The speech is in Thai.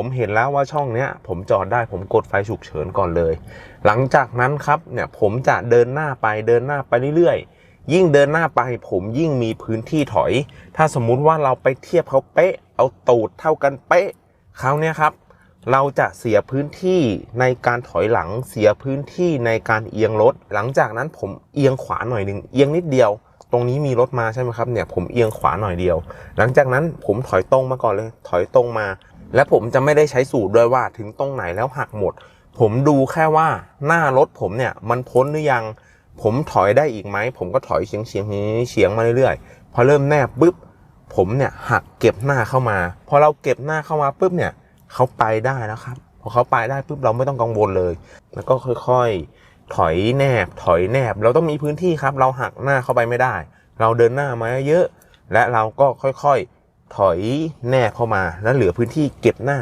ผมเห็นแล้วว่าช่องเนี้ย ผมจอดได้ผมกดไฟฉุกเฉินก่อนเลย หลังจากนั้นครับเนี่ยผมจะเดินหน้าไปเดินหน้าไปเรื่อยๆ ยิ่งเดินหน้าไปผมยิ่งมีพื้นที่ถอย ถ้าสมมุติว่าเราไปเทียบเขาเป๊ะ เอาตูดเท่ากันเป๊ะคราวเนี้ยครับ เราจะเสียพื้นที่ในการถอยหลังเสียพื้นที่ในการเอียงรถ หลังจากนั้นผมเอียงขวาหน่อยหนึ่งเอียงนิดเดียวตรงนี้มีรถมาใช่ไหมครับเนี่ยผมเอียงขวาหน่อยเดียว หลังจากนั้นผมถอยตรงมาก่อนเลย ถอยตรงมา และผมจะไม่ได้ใช้สูตรด้วยว่าถึงตรงไหนแล้วหักหมด ผมดูแค่ว่าหน้ารถผมเนี่ยมันพ้นหรือยัง ผมถอยได้อีกไหม ผมก็ถอยเฉียงเฉียงเฉียงมาเรื่อยๆ พอเริ่มแนบปุ๊บผมเนี่ยหักเก็บหน้าเข้ามา พอเราเก็บหน้าเข้ามาปุ๊บเนี่ยเขาไปได้แล้วครับ พอเขาไปได้ปุ๊บเราไม่ต้องกังวลเลย แล้วก็ค่อยๆ ถอยแนบถอยแนบ เราต้องมีพื้นที่ครับ เราหักหน้าเข้าไปไม่ได้ เราเดินหน้ามาเยอะ และเราก็ค่อยๆ ถอยแนบเข้ามาแล้วเหลือพื้นที่เก็บหน้า